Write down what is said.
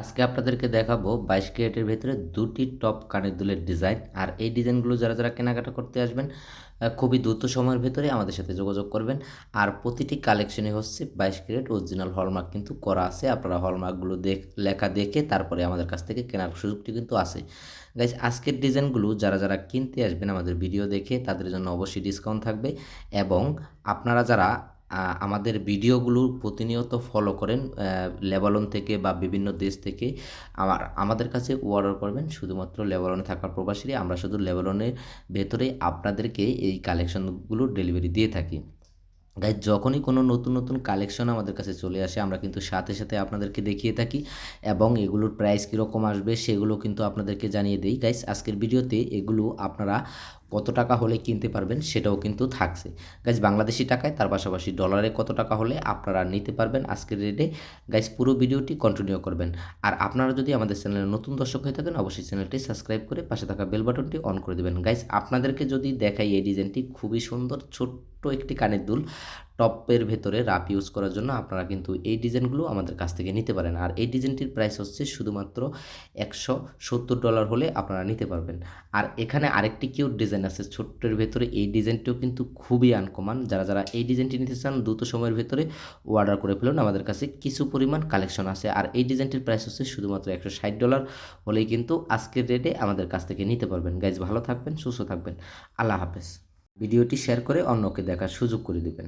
আজকে আপনাদেরকে দেখাবো বাইশ ক্যারেটের ভেতরে দুটি টপ কানের দুলের ডিজাইন। আর এই ডিজাইনগুলো যারা যারা কেনাকাটা করতে আসবেন খুবই দ্রুত সময়ের ভেতরে আমাদের সাথে যোগাযোগ করবেন। আর প্রতিটি কালেকশনে হচ্ছে বাইশ ক্যারেট অরিজিনাল হলমার্ক কিন্তু করা আছে। আপনারা হলমার্কগুলো দেখ, লেখা দেখে তারপরে আমাদের কাছ থেকে কেনার সুযোগটি কিন্তু আছে। গাইজ আজকের ডিজাইনগুলো যারা যারা কিনতে আসবেন আমাদের ভিডিও দেখে তাদের জন্য অবশ্যই ডিসকাউন্ট থাকবে। এবং আপনারা যারা আমাদের ভিডিওগুলো প্রতিনিয়ত ফলো করেন লেবালন থেকে বা বিভিন্ন দেশ থেকে। আমার, আমাদের কাছে অর্ডার করবেন শুধুমাত্র লেবালনে থাকা প্রবাসীরা আমরা শুধু লেবালনের ভেতরে আপনাদেরকে এই কালেকশনগুলো ডেলিভারি দিয়ে থাকি। গাইজ যখনই কোনো নতুন নতুন কালেকশন আমাদের কাছে চলে আসে, আমরা কিন্তু সাথে সাথে আপনাদেরকে দেখিয়ে থাকি এবং এগুলোর প্রাইস কীরকম আসবে সেগুলো কিন্তু আপনাদেরকে জানিয়ে দিই। গাইজ আজকের ভিডিওতে এগুলো আপনারা কত টাকা হলে কিনতে পারবেন সেটাও কিন্তু থাকছে। গাইজ বাংলাদেশি টাকায় তার পাশাপাশি ডলারে কত টাকা হলে আপনারা নিতে পারবেন আজকের রেটে গাইজ পুরো ভিডিওটি কন্টিনিউ করবেন। আর আপনারা যদি আমাদের চ্যানেলে নতুন দর্শক হয়ে থাকেন, অবশ্যই চ্যানেলটি সাবস্ক্রাইব করে পাশে থাকা বেল বাটনটি অন করে দেবেন। গাইজ আপনাদেরকে যদি দেখাই এই ডিজাইনটি খুবই সুন্দর, ছোট্ট একটি কানের দুল। টপের ভেতরে রাপ ইউজ করার জন্য আপনারা কিন্তু এই ডিজাইনগুলো আমাদের কাছ থেকে নিতে পারেন। আর এই ডিজাইনটির প্রাইস হচ্ছে শুধুমাত্র একশো সত্তর ডলার হলে আপনারা নিতে পারবেন। আর এখানে আরেকটি কিউট ডিজাইন আছে, ছোট্টের ভেতরে। এই ডিজাইনটিও কিন্তু খুবই আনকমান যারা যারা এই ডিজাইনটি নিতে চান, দ্রুত সময়ের ভেতরে অর্ডার করে ফেলুন। আমাদের কাছে কিছু পরিমাণ কালেকশন আছে। আর এই ডিজাইনটির প্রাইস হচ্ছে শুধুমাত্র একশো ষাট ডলার হলেই কিন্তু আজকের রেটে আমাদের কাছ থেকে নিতে পারবেন। গাইজ ভালো থাকবেন, সুস্থ থাকবেন। আল্লাহ হাফেজ। ভিডিওটি শেয়ার করে অন্যকে দেখার সুযোগ করে দেবেন।